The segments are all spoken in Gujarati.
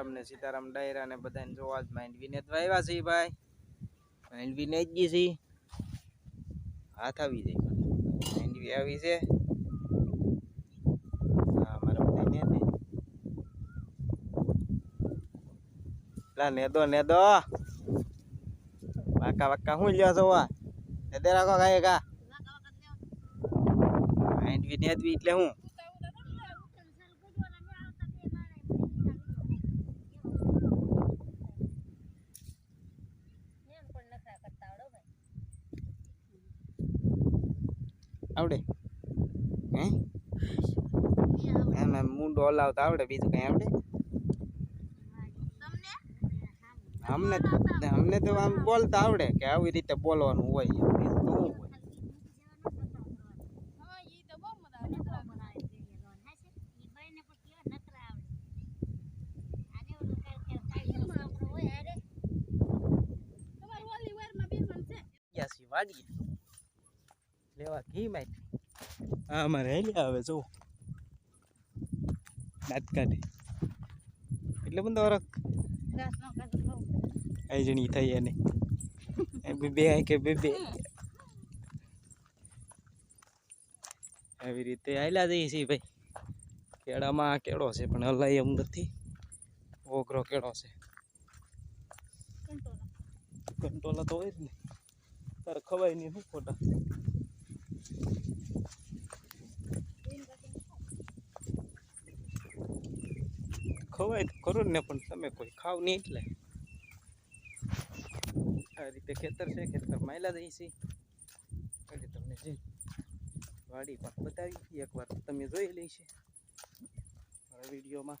રામ ને સીતારામ ડાયરા ને બધાને જોવા જ માંડવીને તો આવ્યા છે ભાઈ. માંડવીને જ ગઈ હાથ આવી જાય. માંડવી આવી છે. ને ને. નેદો નેદો. વાકા વાકા હું લ્યો છો વા નેદે રાખો કાંઈ કા માંડવી નેદવી એટલે હું. આવડે? હે? એમ એમ મુંડો હલાવતા આવડે બીજું કઈ આવડે? અમને અમને તો આમ બોલતા આવડે કે આવી રીતે બોલવાનું હોય. બીજું તો શું હોય? વાડીએ. લેવા ઘી માહિતી હા અમારે હેલી આવે જો. દાંત કાઢી. એટલે પણ વરખ આઈ જણી થઈ એને. એ બે બે આઈ કે બે બે. આવી રીતે આયલા જઈએ છીએ ભાઈ. કેળામાં કેળો છે પણ હલાય એમ નથી. ઓગરો કેળો છે. કંટોલા તો હોય જ ને. તારે ખવાય નહીં શું ખોટા? ખવાય તો ખરું ને, પણ તમે કોઈ ખાવ નહીં એટલે. આ રીતે ખેતર છે ખેતર માયલા દઈ છે. તમને જે વાડી પણ બતાવી એકવાર તમે જોઈ લઈ છે મારા વિડીયોમાં.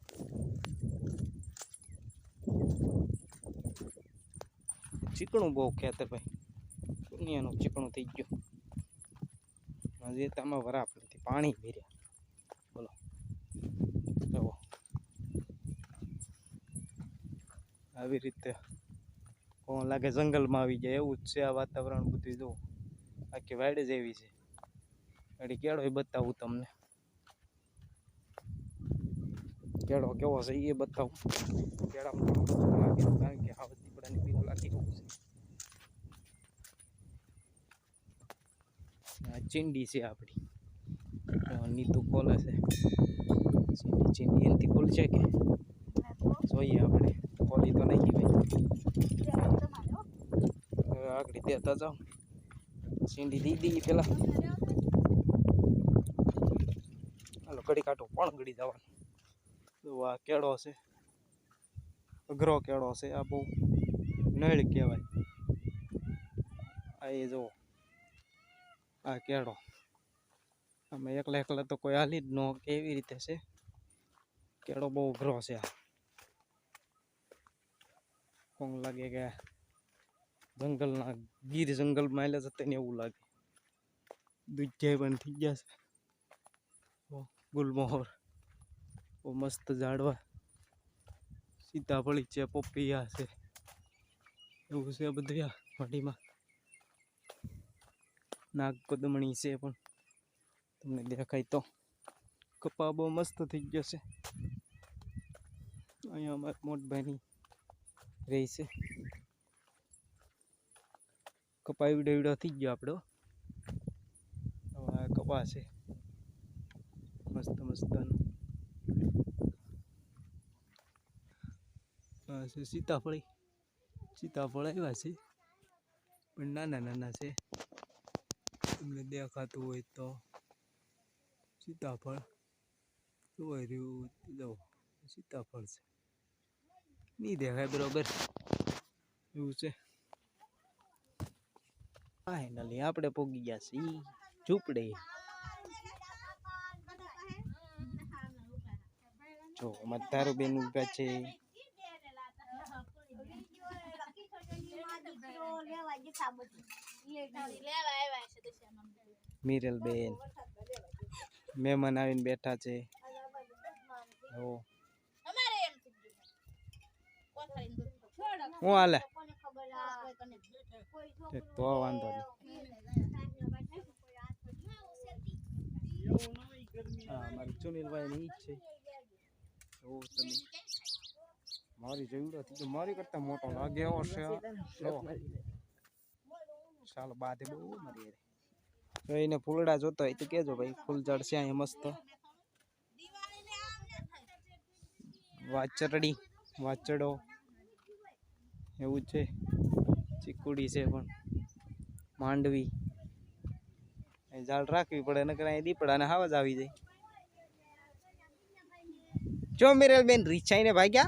ચીકણું બહુ ખેતર ભાઈ. દુનિયાનું ચીકણું થઈ ગયું. હજી તામાં વરાપ નથી પાણી ભર્યા બોલો જુઓ આવી રીતે કોણ લાગે જંગલમાં આવી જાય એવું જ છે આ વાતાવરણ બધું જો. આખી વાડ જ એવી છે. એટલે કેળો બતાવું તમને. કેળો કેવો છે એ બતાવું. કેળામાં કારણ કે આ દીપડાની લાગી ગયું છે. આ ચીંડી છે આપણી નીતુ ખોલે છે. ચીંડી ચીંડી. એનથી ખોલશે કે? જોઈએ આપણે. ખોલી તો નહીં ભાઈ. આગળ દેતા જાઓ. સીંડી દી દી પેલા. હાલો કડી કાઢો પણ ગળી જવાનું? તો આ કેળો છે. અઘરો કેળો છે આ બહુ નળ કહેવાય. આ એ જુઓ આ કેળો. અમે એકલા એકલા તો કોઈ હાલી જ ન કે એવી રીતે છે? કેળો બહુ અઘરો છે આ. કોણ લાગે કે જંગલના ગીર જંગલમાં એટલે જતા ને એવું લાગે. દૂધિયા પણ થઈ ગયા છે. ઓ, ગુલમોહર. બહુ મસ્ત ઝાડવા. સીતાફળી છે પોપિયા છે. એવું છે બધું આ વાડીમાં. નાગ કદમણી છે પણ. તમને દેખાય તો. કપા બહુ મસ્ત થઈ ગયો છે. અહીંયા અમારા મોટભાઈની રહી છે. કપા એવડો એવડો થઈ ગયો આપણો હવે કપા છે મસ્ત મસ્તનું. છે સીતાફળી. સીતાફળ આવ્યા છે. પણ નાના નાના છે. તમને દેખાતું હોય તો સીતાફળ. જોઈ રહ્યું સીતાફળ છે. નહીં દેખાય બરોબર. એવું છે. ફાઇનલી આપણે પોગી ગયા છીએ. ઝૂંપડે. જો તારું બેન ઊભા છે. મિરલ બેન મહેમાન આવીને બેઠા છે. જો. હું હાલે? તો વાંધો નહીં. મારી ચુનીલભાઈ ની છે. એવું તમે. મારી જેવડો હતી મારી કરતા મોટો લાગે એવો છે. ચાલો બાધે બહુ મારી. એને ફૂલડા જોતો હોય તો કેજો ભાઈ ફૂલ ઝાડ છે અહીંયા મસ્ત. વાચરડી વાચડો એવું છે. ચીકુડી છે પણ. માંડવી. અહીં ઝાડ રાખવી પડે, નકર અહીં દીપડા ને હાવ જ આવી જાય. જો મેરેલ બેન રીછાઈને ભાગ્યા?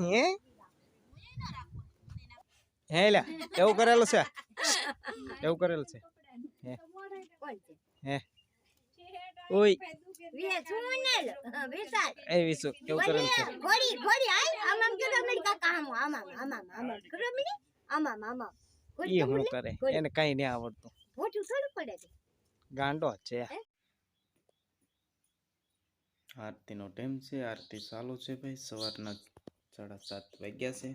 હે? હે લ્યા, એવું કરેલું છે? એવું કરેલું છે? હે. હે. ઓય. એ નો કેવું છે? ઘોડી ઘોડી આય આમ આમ કરો મળી કાકા આમ આમ આમ આમ આમ આમ આમ. આમ આમ આમ હું કરે એને કઈ નહીં આવડતું. મોટું થોડું પડે છે. ગાંડો છે. આરતીનો ટાઈમ છે આરતી ચાલુ છે ભાઈ સવારના સાડા સાત વાગ્યા છે.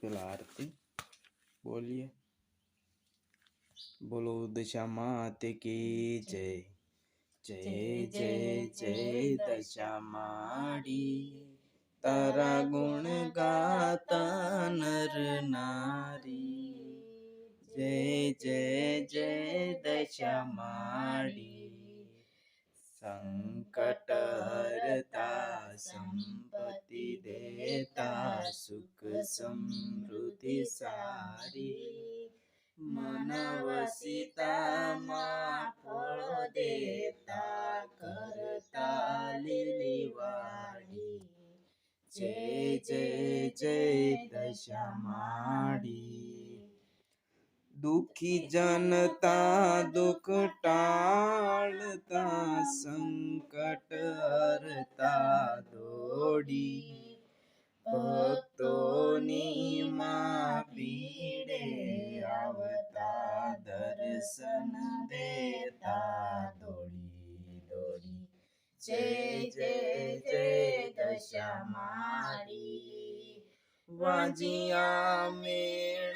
પેલા આરતી. બોલીએ. બોલો દશા માત કી જય? જય જય જય દશા માડી તારા ગુણ ગાતા નર નારી. જય જય જય દશા માડી સંકટ હરતા સંપત્તિ દેતા સુખ સમૃદ્ધિ સારી મન વસિતામાં ફળ દેતા કરતા લીલી વાડી જય જય જય દશા માડી દુખી જનતા દુઃખ ટાળતા સંકટ હરતા દોડી. ભક્તોની માં પીડે આવતા દર્શન દેતા દોડી દોડી. જે જે જે દશા મારી વાજિયા મેણા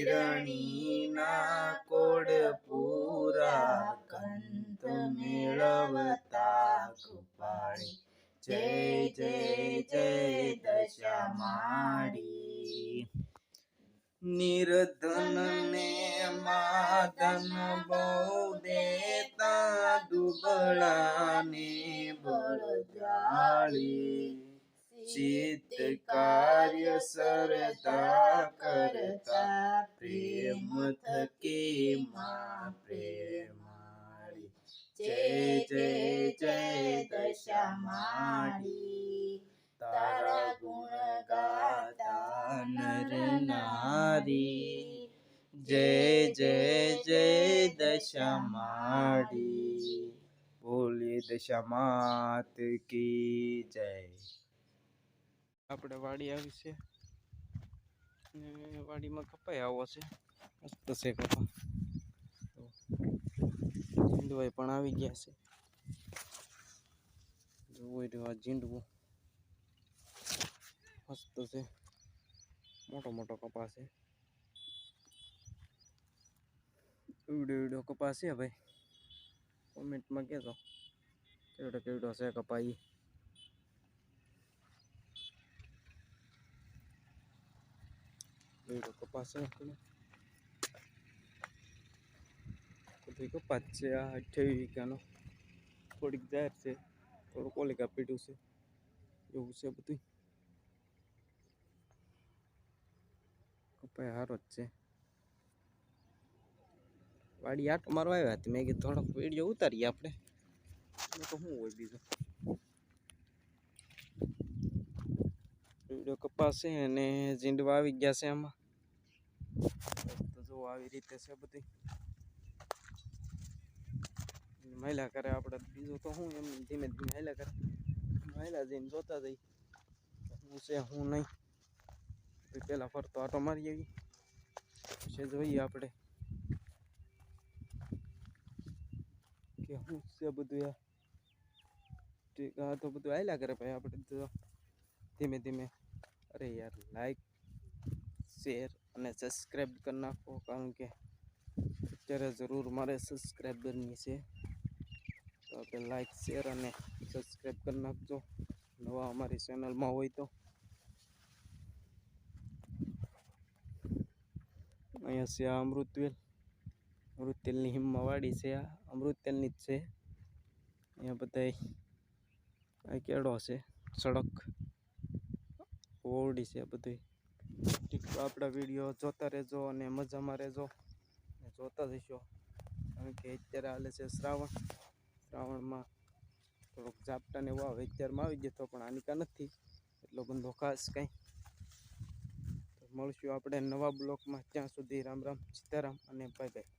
વિરણીના કોડ પૂરા કંત મેળવતા કૃપાળી જય જય જય દશા માડી નિર્ધનને માદન બહુ દેતા દુબળાને ને બળજાળી ચિત્ત કાર્ય સરતા કરતા પ્રેમ થકી માં પ્રેમાળી જય જય જય દશા માડી તારા ગુણ ગાતા નર નારી જય જય જય દશા માડી બોલે દશા માત કી જય આપણે વાડી આવી છે. ને વાડીમાં કપાઈ આવો છે. મસ્ત છે કપા. ઝીંડવાય પણ આવી ગયા છે. જોઈ રહ્યો આ ઝીંડવું. મસ્ત છે. મોટો મોટો કપાસ છે. એવડો એવડો કપાસ છે ભાઈ. કોમેન્ટમાં કહેજો. કેવડો કેવડો છે કપા એવડો કપાસ કપાસ છે આ અઠ્યાવીસ વીઘાનો થોડીક જાહેર છે થોડુંક ઓલિકા પીડ્યું છે એવું છે બધું કપાય હારો જ છે વાડી આટો મારવા આવ્યા હતી મેં કીધું થોડોક વીડિયો ઉતારીએ આપણે તો શું હોય બીજું વીડિયો કપાસ છે અને ઝીંડવા આવી ગયા છે આમાં. તો જો આવી રીતે છે બધી. મહિલા કરે આપણે બીજું તો હું એમ ધીમે ધીમે મહિલા કરે. મહિલા જઈને જોતા જઈ હું છે, હું નહીં. પહેલાં ફરતો આટો મારી આવી. પછી જોઈએ આપણે. કે શું છે બધું યાર? ઠીક આ તો બધું આવેલા કરે ભાઈ આપણે તો. ધીમે ધીમે. અરે યાર લાઈક શેર અને સબસ્ક્રાઈબ કરી નાખો. કારણ કે અત્યારે જરૂર મારે સબસ્ક્રાઈબરની છે. તો આપણે લાઈક શેર અને સબસ્ક્રાઈબ કરી નાખજો. નવા અમારી ચેનલમાં હોય તો. અહીંયા છે આ અમૃતવેલ અમૃતવેલની હિમ્માવાડી છે આ. અમૃતવેલની જ છે. અહીંયા બધાય આ કેળો છે, સડક. ઓરડી છે બધી આપણા વીડિયો જોતા રહેજો અને મજામાં રહેજો. જોતા જશો કારણ કે અત્યારે હાલે છે શ્રાવણ. શ્રાવણમાં થોડોક ઝાપટાને એવું આવે અત્યારમાં આવી જતો પણ આનિકા નથી. એટલો બંધો ખાસ કંઈ. મળશું આપણે નવા બ્લોકમાં. ત્યાં સુધી રામ રામ, સીતારામ અને બાય બાય.